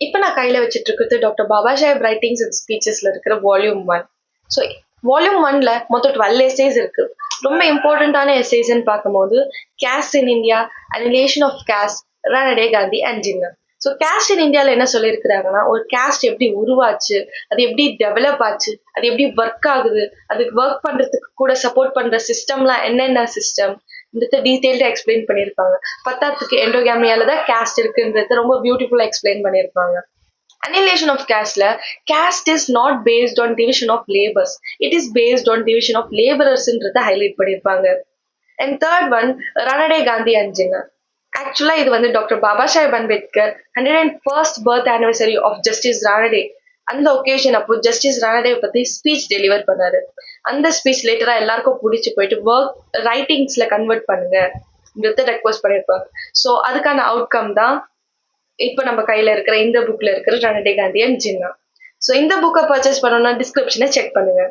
இப்போ நான் கையில் வச்சுட்டு இருக்கிறது doctor Baba Saheb writings and ஸ்பீச்சஸில் இருக்கிற வால்யூம் ஒன் ஸோ வால்யூம் ஒன்ல மொத்தம் டுவெல் எஸ்ஏஸ் இருக்கு. ரொம்ப இம்பார்ட்டண்ட்டான எஸ்ஏஸ்ன்னு பார்க்கும்போது caste in India annihilation of caste Ranade Gandhi and Jinnah so caste in இந்தியாவில் என்ன சொல்லியிருக்கிறாங்கன்னா ஒரு கேஸ்ட் எப்படி உருவாச்சு அது எப்படி டெவலப் ஆச்சு அது எப்படி ஒர்க் ஆகுது அதுக்கு ஒர்க் பண்ணுறதுக்கு கூட சப்போர்ட் பண்ணுற சிஸ்டம்லாம் என்னென்ன சிஸ்டம் இந்த டீட்டெயில்டாக எக்ஸ்பிளைன் பண்ணியிருப்பாங்க பத்தாத்துக்கு எண்டோகேமியால தான் கேஸ்ட் இருக்குன்றது ரொம்ப பியூட்டிஃபுல்லாக எக்ஸ்பிளைன் பண்ணியிருப்பாங்க annihilation of கேஸ்ட்ல caste is not based on division of labours it is based on division of லேபரர்ஸ்ன்றத highlight பண்ணியிருப்பாங்க and third one Ranade Gandhi அஞ்சுங்க ஆக்சுவலா இது வந்து doctor Baba Saheb Ambedkar hundred and first birth anniversary of justice Ranade அந்த occasion அப்போ justice Ranade பத்தி speech deliver பண்ணாரு. அந்த speech லேட்டரா எல்லாருக்கும் பிடிச்சி போயிட்டு ஒர்க் ரைட்டிங்ஸ்ல கன்வெர்ட் பண்ணுங்க. ரெக்வஸ்ட் பண்ணியிருப்பாங்க ஸோ அதுக்கான அவுட்கம் தான் இப்போ நம்ம கையில இருக்கிற இந்த புக்ல இருக்கிற ரணடே காந்தி அண்ட் ஜின்னா. ஸோ இந்த புக்கை பர்ச்சேஸ் பண்ணணும்னா டிஸ்கிரிப்ஷனை செக் பண்ணுங்க.